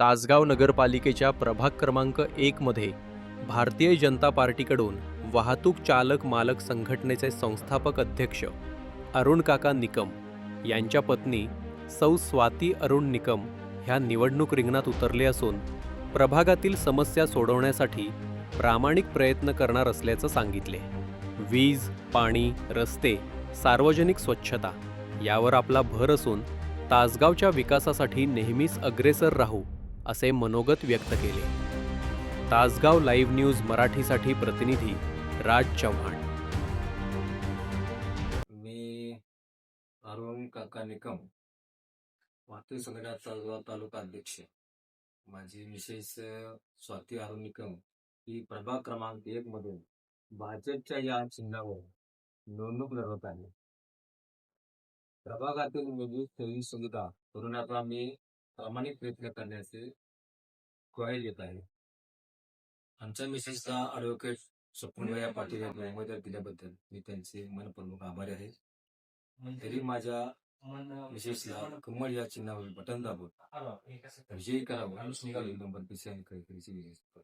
तासगाव नगरपालिकेच्या प्रभाग क्रमांक एकमध्ये भारतीय जनता पार्टीकडून वाहतूक चालक मालक संघटनेचे संस्थापक अध्यक्ष अरुण काका निकम यांच्या पत्नी सौ स्वाती अरुण निकम ह्या निवडणूक रिंगणात उतरले असून प्रभागातील समस्या सोडवण्यासाठी प्रामाणिक प्रयत्न करणार असल्याचं सांगितले. वीज पाणी रस्ते सार्वजनिक स्वच्छता यावर आपला भर असून तासगावच्या विकासासाठी नेहमीच अग्रेसर राहू असे मनोगत व्यक्त केले. तासगाव लाईव्ह न्यूज मराठीसाठी प्रतिनिधी राज चव्हाण. मी अरुण काका निकम वाहतूक संघटना तालुका तालुका अध्यक्ष. माझी विशेष स्वाती अरुण निकम ही प्रभाग क्रमांक एक मधून भाजपच्या या चिन्हावर निवडणूक लढवत आहे. प्रभागातील विविध सोयी सुविधा पुरवण्याचा मी प्रामाणिक प्रयत्न करण्याचे ग्वाही देत आहे. आमच्या मिसेसला ॲडव्होकेट स्वप्नया पाटील यांनी उमेदवार दिल्याबद्दल मी त्यांचे मनपूर्वक आभारी आहे. तरी माझ्या विशेषला कमळ या चिन्हावर बटन दाबून विजयी करावं नंबर पिसे आणि कैकरीची विजय